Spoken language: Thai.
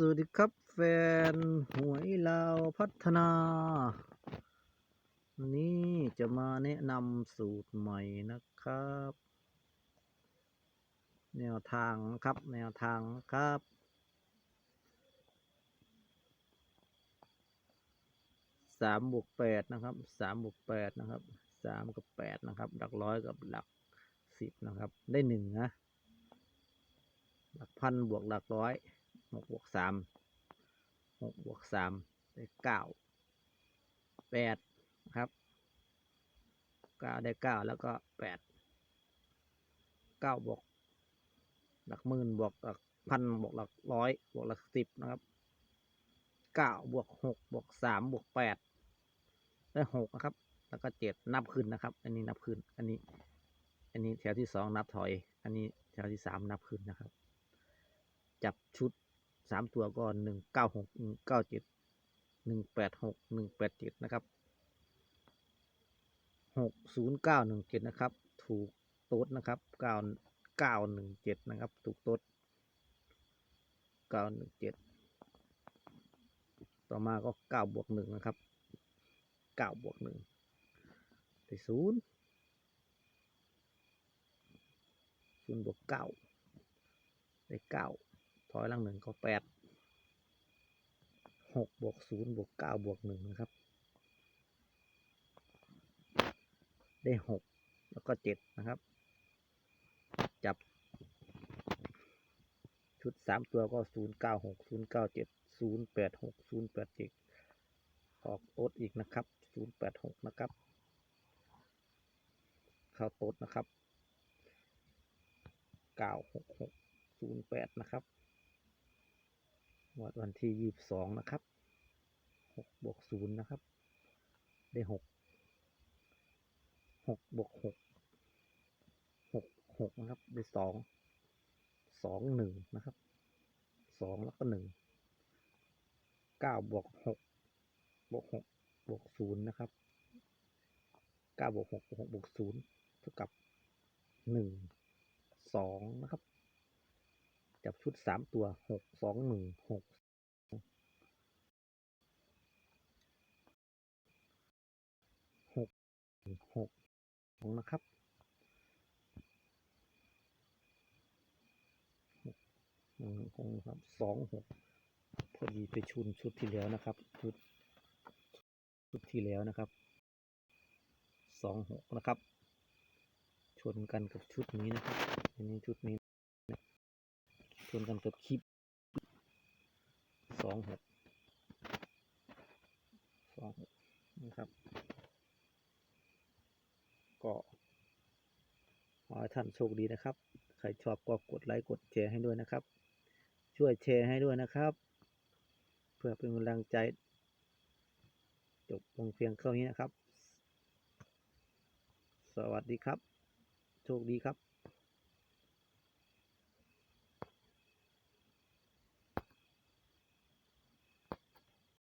สวัสดีครับแฟนหวยลาวพัฒนานนี้จะมาแนะนำสูตรใหม่นะครับ แนวทางครับ แนวทางครับ สามบวกแปดนะครับ สามบวกแปดนะครับ สามกับแปดนะครับ หลักร้อยกับหลักสิบนะครับ ได้หนึ่งนะ หลักพันบวกหลักร้อย หกบวกสามหกบวกสามได้เก้าแปดนะครับเก้าได้เก้าแล้วก็แปดเก้าบวกหลักหมื่นบวกหลักพันบวกหลักร้อยบวกหลักสิบนะครับเก้าบวกหกบวกสามบวกแปดได้หกนะครับ แล้วก็เจ็ดนับขึ้นนะครับ อันนี้นับขึ้น อันนี้ อันนี้แถวที่สองนับถอย อันนี้แถวที่สามนับขึ้นนะครับ จับชุด สามตัวก็หนึ่งเก้าหกหนึ่งเก้าเจ็ดหนึ่งแปดหกหนึ่งแปดเจ็ดนะครับหกศูนย์เก้าหนึ่งเจ็ดนะครับ ถูกโต๊ดนะครับเก้าเก้าหนึ่งเจ็ดนะครับ ถูกโต๊ดเก้าหนึ่งเจ็ดต่อมาก็เก้าบวกหนึ่งนะครับเก้าบวกหนึ่งได้ศูนย์ศูนย์บวกเก้าได้เก้า ถอยหลังหนึ่งก็แปดหกบวกศูนย์บวกเก้าบวกหนึ่งนะครับ ได้หกแล้วก็เจ็ดนะครับ จับ ชุดสามตัวก็ศูนย์เก้าหกศูนย์เก้าเจ็ดศูนย์แปดหกศูนย์แปดเจ็ดออกโต๊ดอีกนะครับศูนย์แปดหกนะครับ เข้าโต๊ดนะครับเก้าหกหกศูนย์แปดนะครับ วัดวันที่ยี่สิบสองนะครับหกบวกศูนย์นะครับ ได้หกหกบวกหกหกหกนะครับ ได้สองสองหนึ่งนะครับสองแล้วก็หนึ่งเก้าบวกหกบวกหกบวกศูนย์นะครับเก้าบวกหกบวกหกบวกศูนย์เท่ากับหนึ่งสองนะครับ จับชุดสามตัวหกสองหนึ่งหกหกหกสองนะครับหกหนึ่งคงครับสองหกพอดีไปชุนชุดที่แล้วนะครับ ชุด ชุดที่แล้วนะครับสองหกนะครับ ชนกันกับชุดนี้นะครับอันนี้ชุดนี้ นกันกับคลิปสองหกสองหกนะครับก็ขอให้ท่านโชคดีนะครับ ใครชอบก็กดไลค์กดแชร์ให้ด้วยนะครับ ช่วยแชร์ให้ด้วยนะครับ เพื่อเป็นกำลังใจ จบลงเพียงเท่านี้นะครับ สวัสดีครับ โชคดีครับ